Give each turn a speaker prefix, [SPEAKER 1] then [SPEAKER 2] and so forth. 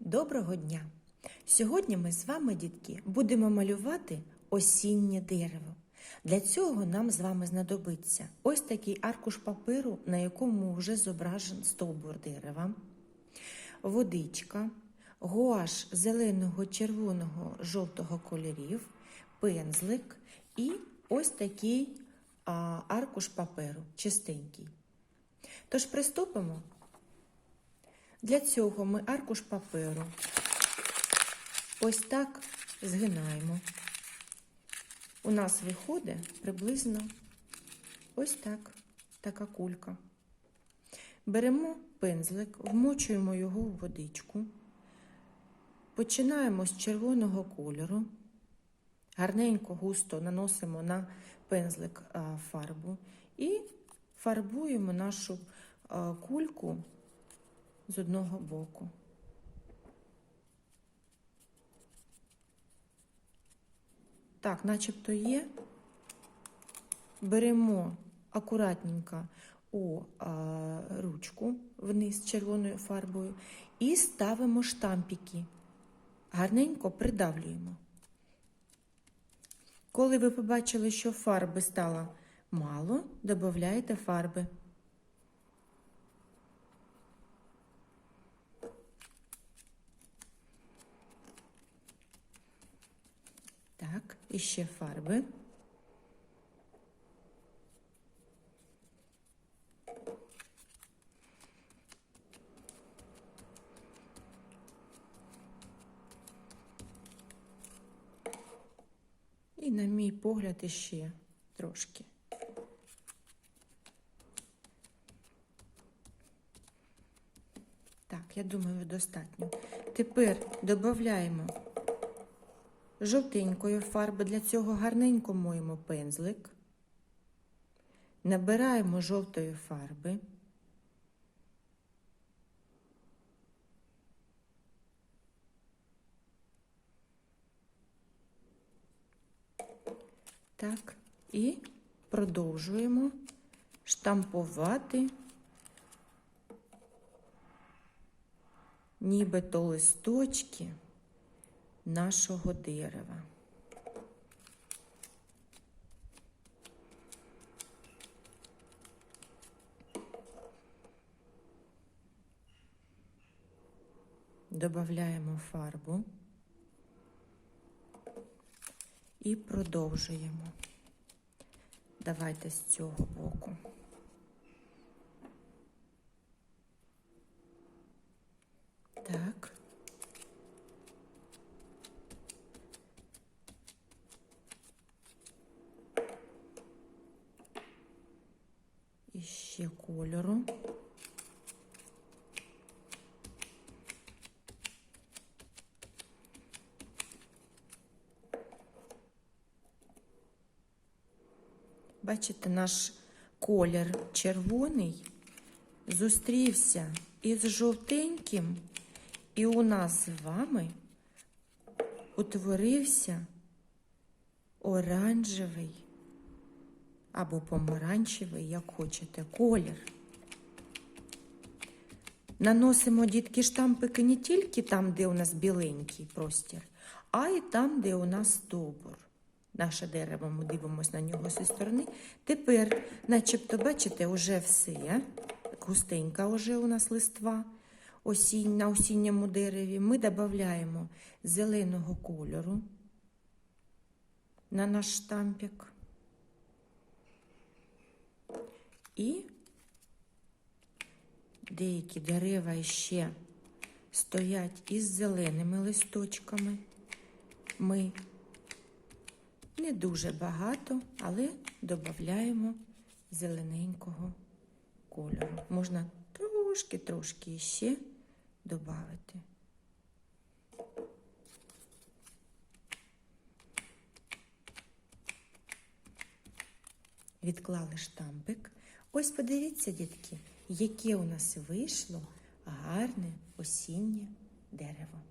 [SPEAKER 1] Доброго дня! Сьогодні ми з вами, дітки, будемо малювати осіннє дерево. Для цього нам з вами знадобиться ось такий аркуш паперу, на якому вже зображен стовбур дерева, водичка, гуаш зеленого, червоного, жовтого кольорів, пензлик і ось такий аркуш паперу, чистенький. Тож приступимо. Для цього ми аркуш паперу ось так згинаємо. У нас виходить приблизно ось так, така кулька. Беремо пензлик, вмочуємо його в водичку, починаємо з червоного кольору, гарненько, густо наносимо на пензлик фарбу і фарбуємо нашу кульку з одного боку. Так, начебто є. Беремо акуратненько у а, ручку вниз червоною фарбою і ставимо штампики. Гарненько придавлюємо. Коли ви побачили, що фарби стало мало, додаєте фарби. Так, і ще фарби. І, на мій погляд, іще трошки. Так, я думаю, достатньо. Тепер додаємо жовтенької фарби. Для цього гарненько моємо пензлик. Набираємо жовтої фарби. Так, і продовжуємо штампувати нібито листочки нашого дерева. Добавляємо фарбу і продовжуємо. Давайте з цього боку. Так. І ще кольору. Бачите, наш колір червоний зустрівся із жовтеньким, і у нас з вами утворився оранжевий або помаранчевий, як хочете, колір. Наносимо дітки штампики не тільки там, де у нас біленький простір, а й там, де у нас стовбур. Наше дерево, ми дивимося на нього зі сторони. Тепер, начебто, бачите, вже все. Густенька вже у нас листва осінь, на осінньому дереві. Ми додаємо зеленого кольору на наш штампик. І деякі дерева ще стоять із зеленими листочками. Ми не дуже багато, але додаємо зелененького кольору. Можна трошки-трошки ще додати. Відклали штампик. Ось подивіться, дітки, яке у нас вийшло гарне осіннє дерево.